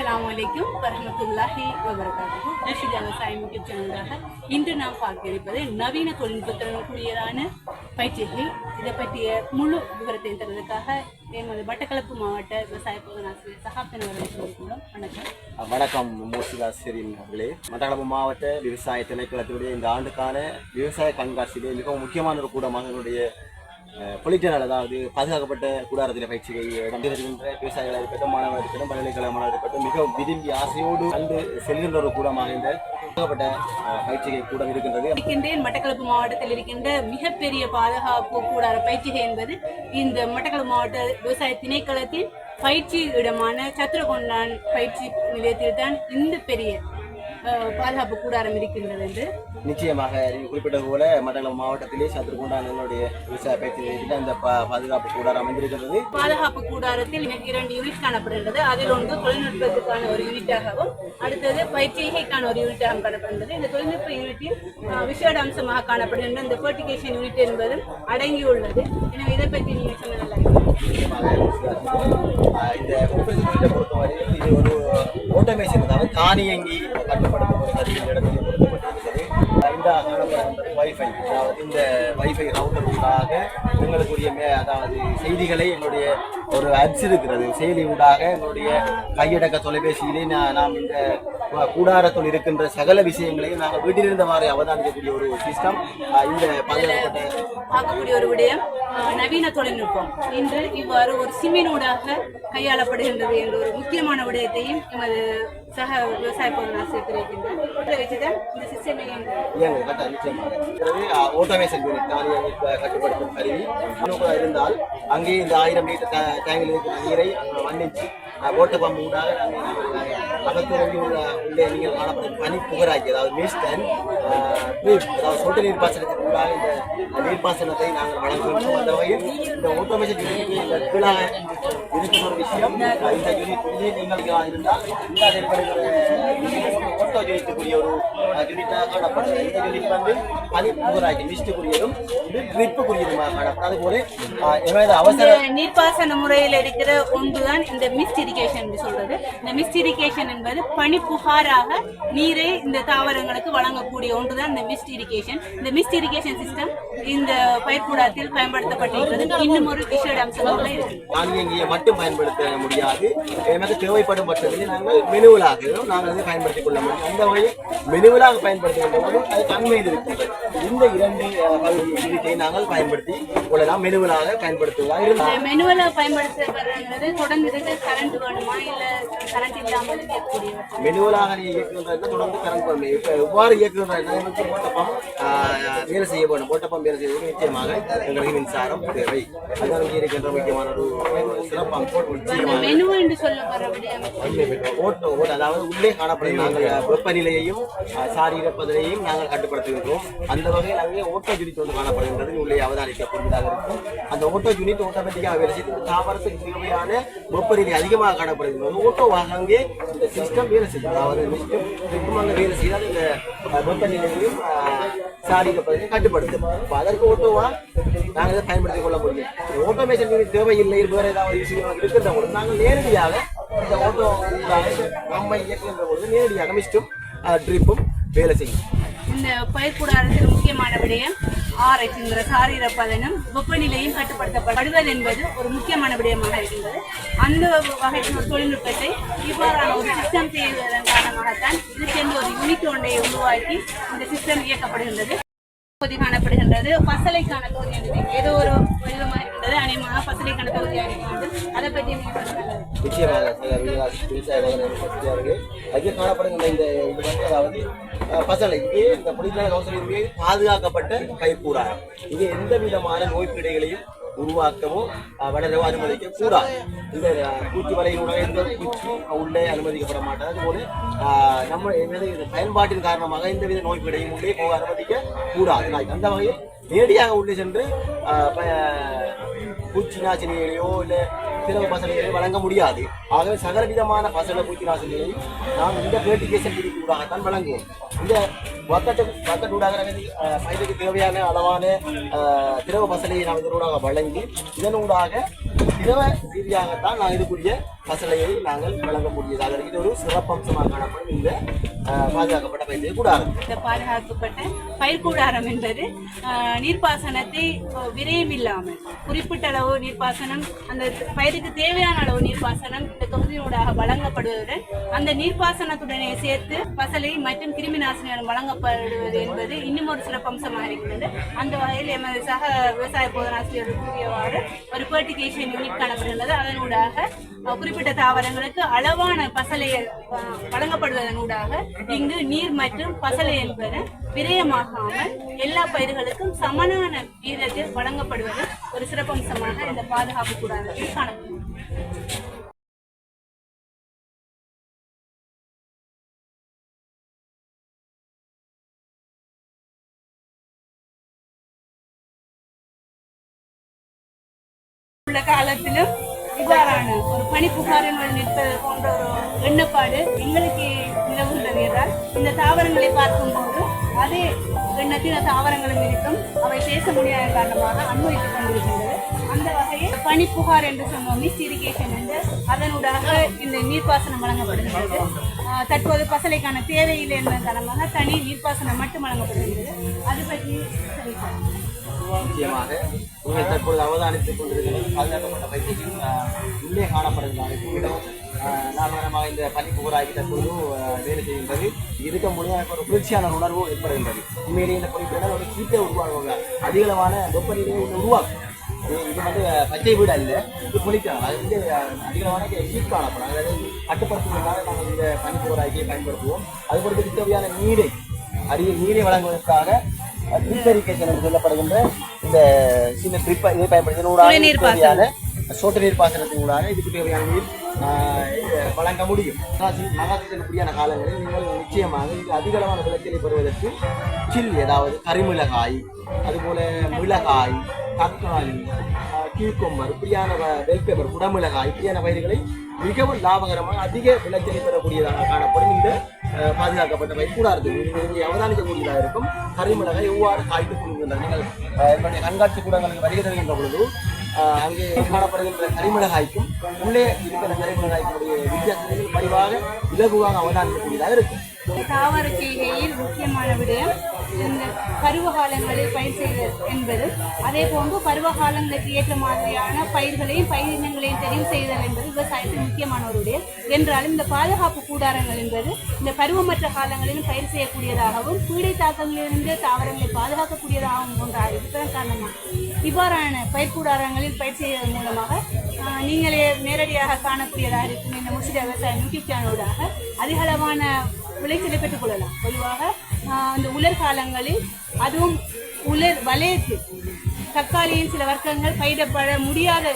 அஸ்லாம் வலைக்கும் வரமத்துல்லாஹி வபரகாத்துக்கும் ரஷிதான விவசாய முக்கிய சேனலாக இன்று நாம் பார்க்க இருப்பது நவீன தொழில்நுட்பத்துடன் கூடியதான பயிற்சிகள் இதை பற்றிய முழு விவரத்தை தருவதற்காக எமது மட்டக்களப்பு மாவட்ட விவசாய போதனாசிரியர் சகாப்தன் அவர்கள் சொல்லிக்கொள்ளும் வணக்கம் வணக்கம் மூர்த்திதாஸ் அவர்களே மட்டக்களப்பு மாவட்ட விவசாய திணைக்களத்தினுடைய இந்த ஆண்டுக்கான விவசாய கண்காட்சியிலே மிகவும் முக்கியமான ஒரு கூடமாக என்னுடைய பொலிட்டனால் அதாவது பாதுகாக்கப்பட்ட கூடாரத்தில் பயிற்சியை நடந்திருக்கின்ற விவசாயிகளாக இருக்கட்டும் மாணவர்கள் இருக்கட்டும் பல்கலைக்கழக மாணவர்கள் இருக்கட்டும் மிகவும் விரும்பி ஆசையோடு கண்டு செல்கின்ற ஒரு கூடமாக இந்த பாதுகாக்கப்பட்ட பயிற்சிகை கூடம் இருக்கின்றது. இருக்கின்றேன். மட்டக்களப்பு மாவட்டத்தில் இருக்கின்ற மிகப்பெரிய பாதுகாப்பு கூடார பயிற்சிகை என்பது இந்த மட்டக்களப்பு மாவட்ட விவசாய திணைக்களத்தின் பயிற்சி இடமான சத்திரகொண்டான் பயிற்சி நிலையத்தில் தான் இந்த பெரிய பாதுகாப்பு கூடாரம் இருக்கின்றது என்று. நிச்சயமாக நீங்கள் குறிப்பிட்டது போல மட்டக்களப்பு மாவட்டத்திலே சத்துருக்குண்டானங்களுடைய விவசாய பயிற்சி நிலையத்தில் அந்த பாதுகாப்பு கூடாரம் அமைந்திருக்கிறது பாதுகாப்பு கூடாரத்தில் எனக்கு இரண்டு யூனிட் காணப்படுகின்றது. அதில் ஒன்று தொழில்நுட்பத்துக்கான ஒரு யூனிட்டாகவும் அடுத்தது பயிற்சிகைக்கான ஒரு யூனிட்டாகவும் காணப்படுகின்றது. இந்த தொழில்நுட்ப யூனிட்டில் அஹ், விசேட அம்சமாக காணப்படுகின்ற இந்த ஃபர்டிகேஷன் யூனிட் என்பதும் அடங்கியுள்ளது. எனவே இதை பற்றி நீங்கள் சொன்ன நல்லா இந்த உற்பத்தி வீட்டை பொறுத்தவரையில் இது ஒரு ஓட்டமேஷன் அதாவது தானியங்கி கட்டுப்படுத்தும் ஒரு இடத்துல பொருத்தப்பட்டிருக்கிறது. ஆஹ் இந்த வைஃபை அதாவது இந்த வைஃபை ரவுண்டர் ஊடாக எங்களுக்குரிய மே அதாவது செய்திகளை எங்களுடைய ஒரு அச்சு இருக்கிறது. செயலி ஊடாக எங்களுடைய கையடக்க தொலைபேசியிலே நாம் இந்த கூடாரத்தில் இருக்கின்ற சகல விஷயங்களையும் நாங்கள் வீட்டிலிருந்தவாறு அவதானிக்கக்கூடிய ஒரு சிஸ்டம் இந்த பாதுகாக்கப்பட்ட பார்க்கக்கூடிய ஒரு விடயம். நவீன தொழில்நுட்பம். இன்று இவ்வாறு ஒரு சிமினூடாக கையாளப்படுகின்றது என்ற ஒரு முக்கியமான விடயத்தையும் எமது சக விவசாய பொருளாசிரியர் தெரிவிக்கின்றார். இதை வச்சுதான் இந்த சிஸ்டம் ஓட்டோமேஷன் யூனிட் தானியங்கி கட்டுப்படுத்தும் கருவி. இருந்தால் அங்கே இந்த ஆயிரம் லிட்டர் டே- டேங்கில் இருக்கிற நீரை அங்கே மன்னிச்சு ஓட்ட பம்பு ஊடாக நாங்கள் அகத்துறங்கி உள்ள உள்ளே நீங்கள் காணப்படும் பனி புகராக்கி அதாவது மிஸ்ட் அண்ட் அதாவது சொட்டு நீர்ப்பாசனத்திற்கு ஊடாக இந்த நீர்ப்பாசனத்தை நாங்கள் வழங்குகின்றோம். அந்த வகையில் இந்த இருக்கிற ஒரு விஷயம் இந்த யூனிட் உள்ளே நீங்கள் இருந்தால் இந்த யூனிட்டுக்குரிய ஒரு யூனிட்டாக இந்த யூனிட் வந்து மிஸ்டுக்குரியதும் இது ட்ரிப்புக்குரியதுமாக காணப்படும் அதுபோல அவசர நீர்ப்பாசன முறையில் இருக்கிற ஒன்றுதான் இந்த மிஸ்ட் இரிகேஷன் என்று சொல்றது. இந்த மிஸ்ட் இரிகேஷன் என்பது பனிப்புகாராக நீரை இந்த தாவரங்களுக்கு வழங்கக்கூடிய ஒன்றுதான் இந்த மிஸ்ட் இரிகேஷன் இந்த மிஸ்ட் இரிகேஷன் சிஸ்டம் இந்த பயிர்க்கூடத்தில் பயன்படுத்தப்பட்டிருக்கிறது இன்னும் ஒரு விசேட அம்சமாக தானியங்கியை மட்டும் பயன்படுத்த முடியாது. எமக்கு தேவைப்படும் பட்சத்தில் நாங்கள் மெனுவலாக நாங்கள் அதை பயன்படுத்திக் கொள்ள முடியும். அந்த வகையில் மெனுவலாக பயன்படுத்துகின்ற போது அது தன்மையில் இருக்கிறது இந்த இரண்டு அஹ், பகுதி யூனிட்டை நாங்கள் பயன்படுத்தி கொள்ளலாம். மெனுவலாக பயன்படுத்துவதாக இருந்தால். மெனுவலா பயன்படுத்தப்படுறது தொடர்ந்து கரண்ட் வேணுமா? இல்ல மெனுவலாக நீ இயக்குகின்றதுனா தொடர்ந்து கரண்ட் இப்போ எவ்வாறு இயக்குகின்றதுனா ஓட்டப்பம் ஆஹ், வேலை செய்ய வேண்டும். ஓட்டப்பம் வேலை செய்வது நிச்சயமாக எங்களுக்கு மின்சாரம் தேவை. அதுதான் இங்கே இருக்கின்ற முக்கியமான ஒரு ஒரு சிறப்பு அம்சம் நிச்சயமாக மெனு என்று சொல்லப்படுற விடயம் ஓட்ட ஓட்ட அதாவது உள்ளே காணப்படும் நாங்கள் வெப்பநிலையையும் சாரி நாங்கள் கட்டுப்படுத்துகின்றோம். அந்த வகையில் அங்கே ஓட்டோ யூனிட் ஒன்று காணப்படுகின்றது. உள்ளே அவதானிக்கக்கூடியதாக இருக்கும். அந்த ஓட்டோ யூனிட் ஆட்டோமேட்டிக்காக வேலை செய்து தாவரத்துக்கு தேவையான வெப்பநிலை அதிகமாக காணப்படுகின்றது. ஓட்டோவாக அங்கே இந்த சிஸ்டம் வேலை செய்யும் அதாவது சிஸ்டம் சிஸ்டம் அங்கே வேலை செய்தால் இந்த வெப்பநிலையையும் ஆஹ், கட்டுப்படுத்தும் அப்ப அதற்கு ஓட்டோவா நாங்கள் இதை பயன்படுத்திக் கொள்ள முடியும் ஓட்டோமேஷன் யூனிட் தேவையில்லை வேறு ஏதாவது விஷயம் இருக்கிறத கூட நாங்கள் நேரடியாக இந்த ஓட்டோ நம்ம இயக்குகின்ற பொழுது நேரடியாக மிஸ்டும் ட்ரிப்பும் வேலை செய்யும் இந்த பயிர்க்கூடாரத்தில் முக்கியமான விடயம் ஆராய்ச்சிங்கிற சாரீர பதனும் வெப்பநிலையும் கட்டுப்படுத்தப்படுவது என்பது ஒரு முக்கியமான விடயமாக இருக்கின்றது. அந்த வகையான ஒரு தொழில்நுட்பத்தை இவ்வாறான ஒரு சிஸ்டம் செய்வதன் காரணமாகத்தான் இது சேர்ந்து ஒரு யூனிட் ஒன்றை உருவாக்கி இந்த சிஸ்டம் இயக்கப்படுகின்றது. தொகுதி காணப்படுகின்றது. பசலைக்கான தொகுதி என்பது ஏதோ ஒரு வடிவமாக இருக்கின்றது. அநேகமாக பசலைக்கான தொகுதியாக இருக்கின்றது அதை பற்றி நீங்கள் நிச்சயமாக காணப்படுகின்ற இந்த இது வந்து அதாவது அஹ், பசலை இந்த புலித்தல கவுன்சிலிங்கே பாதுகாக்கப்பட்ட பயிர்க்கூடாரம் இது எந்த விதமான நோய் பிடைகளையும் உருவாக்கவோ வளரவோ அனுமதிக்க கூடாது இந்த பூச்சி வலையினுடைய எந்த ஒரு பூச்சி உள்ளே அனுமதிக்கப்பட மாட்டாது. அதுபோல அஹ், நம்ம எந்த இந்த பயன்பாட்டின் காரணமாக எந்தவித நோய் பிடையும் உள்ளே போக அனுமதிக்க கூடாது. அந்த வகையில் நேரடியாக உள்ளே சென்று பூச்சி நாசினிகளையோ இல்லை திரவ பசலைகளையோ வழங்க முடியாது. ஆகவே சகலவிதமான பசல பூச்சி நாசினிகளையும் நாம் இந்த பேட்டிகேஷன் ஊடாகத்தான் வழங்குவோம். இந்த பக்கெட்டு பக்கெட் ஊடாக பயிருக்கு தேவையான அளவான திரவ பசலையை நாம் இதனூடாக வழங்கி இதனூடாக திரவ ரீதியாகத்தான் நான் இதுக்குரிய பசலையை நாங்கள் வழங்கக்கூடியதாக இருக்கு. இது ஒரு சிறப்பம்சமாக காணப்படும். இந்த பாதுகாக்கப்பட்ட பயிர் கூடாரம் இந்த பாதுகாக்கப்பட்ட பயிர் கூடாரம் என்பது நீர்ப்பாசனத்தை அஹ், விரயமில்லாமல் குறிப்பிட்ட அளவு நீர்ப்பாசனம் அந்த பயிருக்கு தேவையான அளவு நீர்ப்பாசனம் இந்த தொகுதியினூடாக வழங்கப்படுவதுடன் அந்த நீர்ப்பாசனத்துடனே சேர்த்து பசலை மற்றும் கிருமி நாசினிகள் வழங்கப்படுவது என்பது இன்னும் ஒரு சிறப்பம்சமாக இருக்கிறது. அந்த வகையில் எமது சக விவசாய போதனாசிரியர் கூறியவாறு ஒரு பேர்டிகேஷன் யூனிட் காணப்படுகிறது அதனூடாக குறிப்பிட்ட தாவரங்களுக்கு அளவான பசலை வழங்கப்படுவதனூடாக இங்கு நீர் மற்றும் பசலை என்பன விரயமாகாமல் எல்லா பயிர்களுக்கும் சமனான வீதத்தில் வழங்கப்படுவது ஒரு சிறப்பம்சமாக இந்த பாதுகாப்பு கூடாரத்தில் காணப்படும் உள்ள காலத்திலும் இவ்வாறான ஒரு பணி புகாரங்கள் நிற்பது போன்ற ஒரு எண்ணப்பாடு எங்களுக்கு நிலவுகிறது என்றால் இந்த தாவரங்களை பார்க்கும்போது அதே எண்ணத்தின தாவரங்களும் இருக்கும். அவை பேச முடியாத காரணமாக அனுபவித்துக் கொண்டிருக்கின்றது. அந்த வகையில் பனி புகார் என்று சொன்னோம். மிஸ் இரிகேஷன் என்று அதனூடாக இந்த நீர்ப்பாசனம் வழங்கப்படுகின்றது. தற்போது பசலைக்கான தேவையில் என்ற காரணமாக தனி நீர்ப்பாசனம் மட்டும் வழங்கப்படுகின்றது. அது பற்றி முக்கியமாக நிச்சயமாக நீங்கள் தற்பொழுது அவதானித்துக் கொண்டிருக்கிறது பாதுகாக்கப்பட்ட பயிற்சியில் உள்ளே காணப்படுகிறார்கள் நாள்வரமாக இந்த பனி தற்பொழுது அஹ், வேலை செய்கின்றது. இருக்க முடியாத ஒரு குளிர்ச்சியான உணர்வு ஏற்படுகின்றது. உண்மையிலேயே இந்த குறிப்பிட ஒரு சீட்டை உருவாகுவாங்க அதிகளவான வெப்பநிலையை உருவாக்கும். இது வந்து பச்சை வீடு அல்ல இது குளிக்கலாம் அது வந்து அதிகமான ஹீட் காணப்படும். அதாவது கட்டுப்படுத்துவதற்காக நாங்கள் இந்த பனி புகராகியை பயன்படுத்துவோம். அது பொறுத்து தேவையான நீரை அரிய நீரை வழங்குவதற்காக ட்ரிப் இரிகேஷன் என்று சொல்லப்படுகின்ற இந்த சின்ன ட்ரிப் இதை பயன்படுத்தி பாசனம். தேவையான சொட்டு நீர் பாசனத்தின் ஊடாக இதுக்கு தேவையான நீர் வழங்க முடியும். மகாசத்தினுக்குரியான காலங்களில் நீங்கள் நிச்சயமாக இது அதிகளவான விளைச்சலை பெறுவதற்கு சில் ஏதாவது கரிமிளகாய் அதுபோல மிளகாய் தக்காளி கீழ்கொம்பர் இப்படியான வெல்பேப்பர் குடமிளகாய் இப்படியான பயிர்களை மிகவும் லாபகரமாக அதிக விளைச்சலை பெறக்கூடியதாக காணப்படும் இந்த பாதுகாக்கப்பட்ட பயிர் கூடாது அவதானிக்கக்கூடியதாக இருக்கும். கரிமிளகாய் எவ்வாறு காய்த்து கொடுக்கின்றன நீங்கள் என்னுடைய கண்காட்சி கூடங்களுக்கு வருகை தருகின்ற பொழுது அங்கே காணப்படுகின்ற கரிமிளகாய்க்கும் உள்ளே இருக்கிற கரிமிளகாய்க்குடைய வித்தியாசங்கள் பரிவாக இலகுவாக அவதானிக்கக்கூடியதாக இருக்கும். தாவர செய்கையில் முக்கியமான விடயம் இந்த பருவ காலங்களில் பயிர் செய்தல் என்பது. அதே போன்று பருவ காலங்களுக்கு ஏற்ற மாதிரியான பயிர்களையும் பயிரினங்களையும் தெரிவு செய்தல் என்பது விவசாயத்தின் முக்கியமானவருடைய என்றாலும் இந்த பாதுகாப்பு கூடாரங்கள் என்பது இந்த பருவமற்ற காலங்களிலும் பயிர் செய்யக்கூடியதாகவும் பீடை தாக்கங்களிலிருந்து தாவரங்களை பாதுகாக்கக்கூடியதாகவும் போன்ற இருப்பதன் காரணமாக. இவ்வாறான பயிர் கூடாரங்களில் பயிர் செய்வதன் மூலமாக நீங்களே நேரடியாக காணக்கூடியதாக இருக்கும். இந்த முசிட விவசாயம் யூடியூப் சேனலோடாக அதிகளவான விளைச்சலை பெற்றுக்கொள்ளலாம். பொதுவாக அந்த உலர் காலங்களில் அதுவும் உலர் வலயத்தில் தக்காளியின் சில வர்க்கங்கள் பயிரிடப்பட முடியாத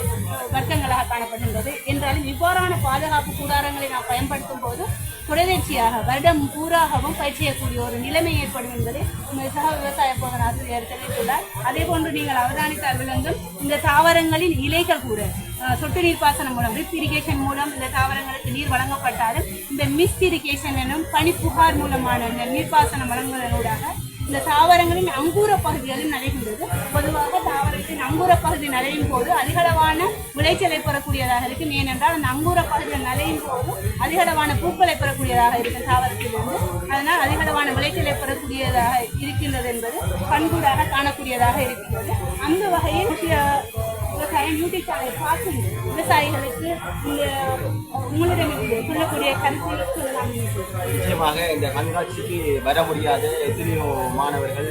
வர்க்கங்களாக காணப்படுகின்றது. என்றாலும் இவ்வாறான பாதுகாப்பு கூடாரங்களை நாம் பயன்படுத்தும் போது தொடர்ச்சியாக வருடம் பூராகவும் பயிற்சியக்கூடிய செய்யக்கூடிய ஒரு நிலைமை ஏற்படும் என்பதை உங்கள் சக விவசாய போதன ஆசிரியர் தெரிவித்துள்ளார். அதே போன்று நீங்கள் அவதானித்தால் விளங்கும் இந்த தாவரங்களின் இலைகள் கூட சொட்டு நீர் பாசனம் மூலம் ரிப் இரிகேஷன் மூலம் இந்த தாவரங்களுக்கு நீர் வழங்கப்பட்டாலும் இந்த மிஸ் இரிகேஷன் எனும் பனிப்புகார் மூலமான இந்த நீர்ப்பாசனம் வழங்குவதனூடாக இந்த தாவரங்களின் அங்கூர பகுதிகளும் நடைபெறுகிறது பொதுவாக தாவரத்தின் அங்கூர பகுதி நடையும் போது அதிகளவான விளைச்சலை பெறக்கூடியதாக இருக்கும். ஏனென்றால் அந்த அங்கூர பகுதியில் நடையும் போது அதிகளவான பூக்களை பெறக்கூடியதாக இருக்கும் தாவரத்திலிருந்து. அதனால் அதிகளவான விளைச்சலை பெறக்கூடியதாக இருக்கின்றது என்பது பண்புடாக காணக்கூடியதாக இருக்கின்றது. அந்த வகையில் முக்கிய விவசாயம் யூடியூப் பார்த்து விவசாயிகளுக்கு இந்த உங்களிடமிருந்து சொல்லக்கூடிய கருத்து நிச்சயமாக இந்த கண்காட்சிக்கு வர முடியாத. எத்தனையோ மாணவர்கள்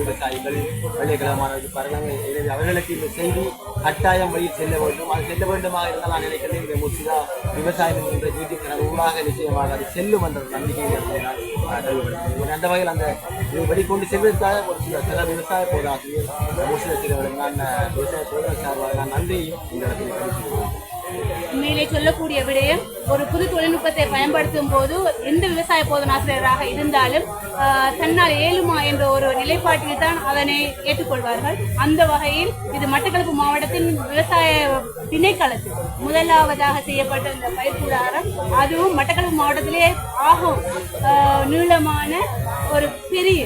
விவசாயிகள் பள்ளிக்கழக மாணவர்கள் பாருங்க அவர்களுக்கு இந்த செய்தி கட்டாயம் வழி செல்ல வேண்டும். அது செல்ல வேண்டுமாக இருந்தால் நான் நினைக்கிறேன் இந்த முற்றிலா விவசாயம் என்ற யூடியூப் சேனல் ஊடாக நிச்சயமாக அது செல்லும் என்ற நம்பிக்கை நான் அந்த வகையில் அந்த இது வெளிக்கொண்டு செல்வதற்காக ஒரு சில விவசாய போராசிரியர் முஸ்லிம் சிலவர்கள் நான் விவசாய போராட்ட மேலே இந்த இடத்தில் உண்மையிலே சொல்லக்கூடிய விடயம் ஒரு புது தொழில்நுட்பத்தை பயன்படுத்தும் போது எந்த விவசாய போதனாசிரியராக இருந்தாலும் ஆஹ், தன்னால் ஏழுமா என்ற ஒரு நிலைப்பாட்டில் தான் அதனை ஏற்றுக்கொள்வார்கள். அந்த வகையில் இது மட்டக்களப்பு மாவட்டத்தின் விவசாய திணைக்களத்தில் முதலாவதாக செய்யப்பட்ட இந்த பயிர்கூடாரம் அதுவும் மட்டக்களப்பு மாவட்டத்திலே ஆகும். நீளமான ஒரு பெரிய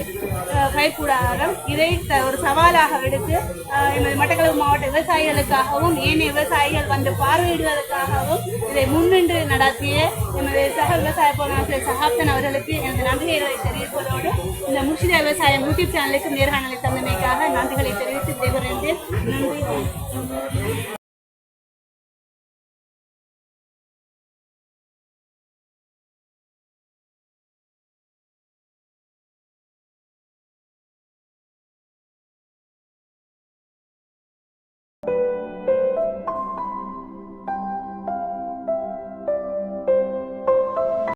கைக்கூடாரம் இதை ஒரு சவாலாக எடுத்து எமது மட்டக்களப்பு மாவட்ட விவசாயிகளுக்காகவும் ஏனைய விவசாயிகள் வந்து பார்வையிடுவதற்காகவும் இதை முன்னின்று நடத்திய எமது சக விவசாய போராசிரியர் சகாப்தன் அவர்களுக்கு எனது நன்றிகளை தெரிவிப்பதோடு இந்த முர்ஷிதா விவசாயம் யூடியூப் சேனலுக்கு நேர்காணலை தந்தமைக்காக நன்றிகளை தெரிவித்து விடைபெறுகிறேன் நன்றி.